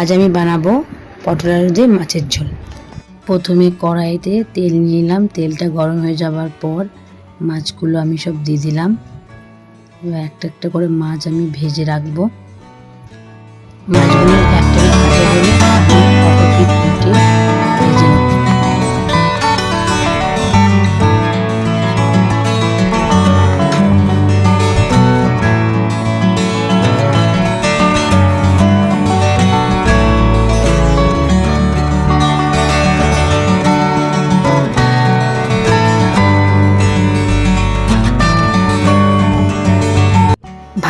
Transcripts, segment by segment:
আজ আমি বানাবো পটল আলু দিয়ে মাছের ঝোল। প্রথমে কড়াইতে তেল নিলাম। তেলটা গরম হয়ে যাওয়ার পর মাছগুলো আমি সব দিয়ে দিলাম। এবার একটা একটা করে মাছ আমি ভেজে রাখব। মাছগুলো একটা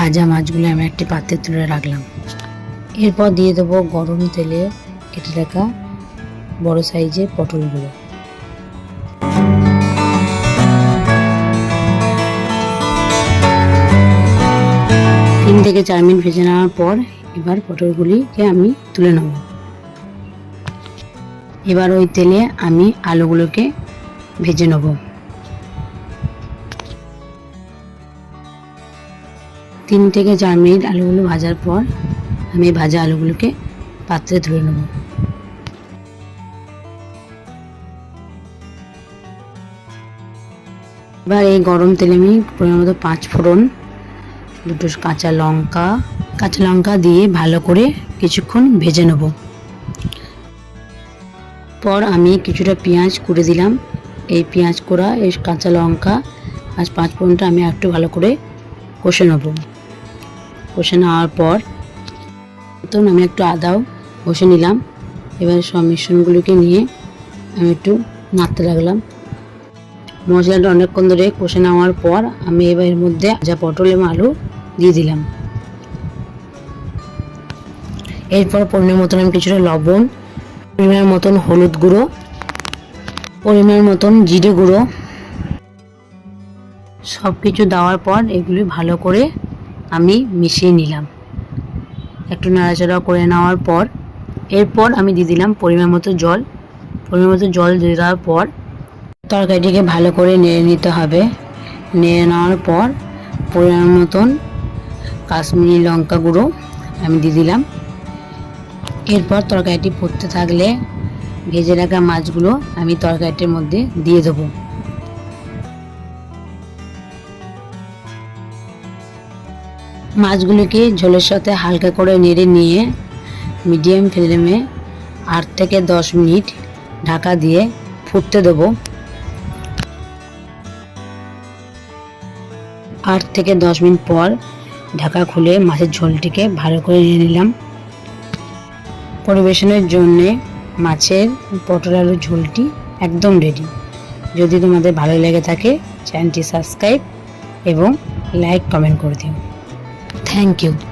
ভাজা মাছগুলো আমি একটি পাত্রে তুলে রাখলাম। এরপর দিয়ে দেবো গরম তেলে কেটে রাখা বড় সাইজের পটলগুলো। তিন থেকে চার মিনিট ভেজে নেওয়ার পর এবার পটলগুলিকে আমি তুলে নেব। এবার ওই তেলে আমি আলুগুলোকে ভেজে নেব। তিন থেকে চার মিনিট আলুগুলো ভাজার পর আমি ভাজা আলুগুলোকে পাত্রে তুলে নেব। এবার এই গরম তেলে আমি পরিমাণ মতো পাঁচ ফোড়ন, দুটো কাঁচা লঙ্কা কাঁচা লঙ্কা দিয়ে ভালো করে কিছুক্ষণ ভেজে নেব। পর আমি কিছুটা পেঁয়াজ কুড়ে দিলাম। এই পেঁয়াজ কোড়া, এই কাঁচা লঙ্কা আজ পাঁচ ফোড়নটা আমি একটু ভালো করে কষে নেব। কষে নেওয়ার পর মতন আমি একটু আদাও বসে নিলাম। এবার সব মিশ্রণগুলোকে নিয়ে আমি একটু নাড়তে লাগলাম। মশলাটা অনেকক্ষণ ধরে কষে নেওয়ার পর আমি এবার এর মধ্যে যা পটল এবং আলু দিয়ে দিলাম। এরপর পরিমাণ মতন আমি কিছুটা লবণ, পরিমাণ মতন হলুদ গুঁড়ো, পরিমাণ মতন জিরে গুঁড়ো সব কিছু দেওয়ার পর এগুলি ভালো করে আমি মিশিয়ে নিলাম। একটু নাড়াচাড়া করে নেওয়ার পর, এরপর আমি দিয়ে দিলাম পরিমাণ মতো জল। পরিমাণ মতো জল দিয়ে দেওয়ার পর, তরকারিটিকে ভালো করে নেড়ে নিতে হবে। নেড়ে নেওয়ার পর, পরিমাণ মতন কাশ্মীরি লঙ্কা গুঁড়ো আমি দিয়ে দিলাম। এরপর তরকারিটি ফুটতে থাকলে ভেজে রাখা মাছগুলো আমি তরকারিটির মধ্যে দিয়ে দেবো। মাছগুলিকে ঝোলের সাথে হালকা করে নেড়ে নিয়ে মিডিয়াম ফ্লেমে আট থেকে দশ মিনিট ঢাকা দিয়ে ফুটতে দেব। আট থেকে দশ মিনিট পর ঢাকা খুলে মাছের ঝোলটিকে ভালো করে নিয়ে নিলাম। পরিবেশনের জন্যে মাছের পটল আলুর ঝোলটি একদম রেডি যদি তোমাদের ভালো লেগে থাকে চ্যানেলটি সাবস্ক্রাইব এবং লাইক কমেন্ট করে দিও। Thank you.